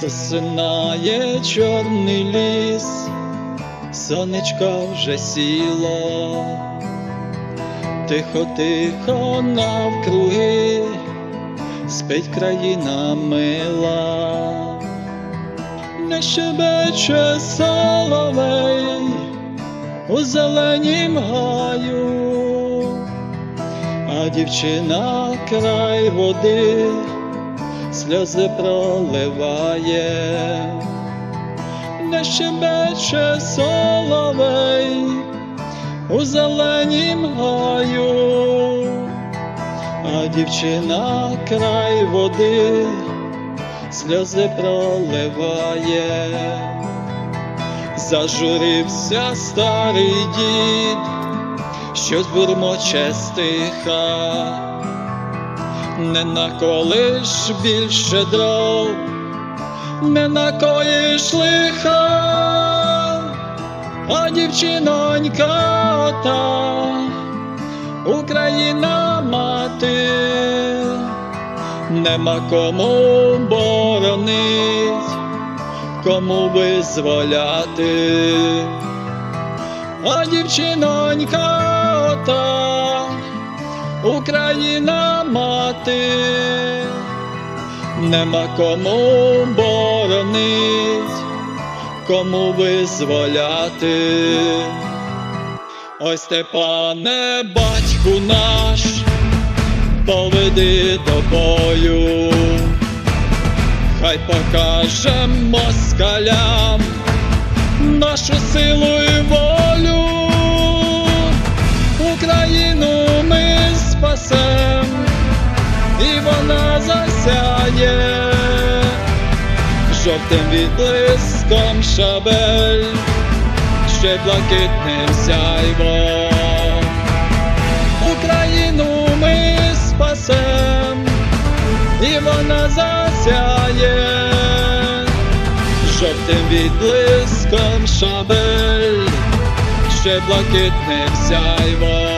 Засинає чорний ліс, сонечко вже сіло, тихо, тихо навкруги, спить країна мила, не щебече соловей у зеленім гаю, дівчина край води сльози проливає, не щебече соловей у зеленім гаю, а дівчина край води сльози проливає, зажурився старий дід, щось бурмоче стиха не наколиш більше дров, не накоїш лиха, а дівчинонька та Україна мати, нема кому боронить, кому визволяти, а дівчинонька Україна мати, нема кому боронить, кому визволяти. Ой, Степане, батьку наш, поведи до бою, хай покажем москалям нашу силу і вона засяє жовтим відблиском шабель, ще блакитним сяйвом. Україну ми спасем, і вона засяє жовтим відблиском шабель ще блакитним сяйвом.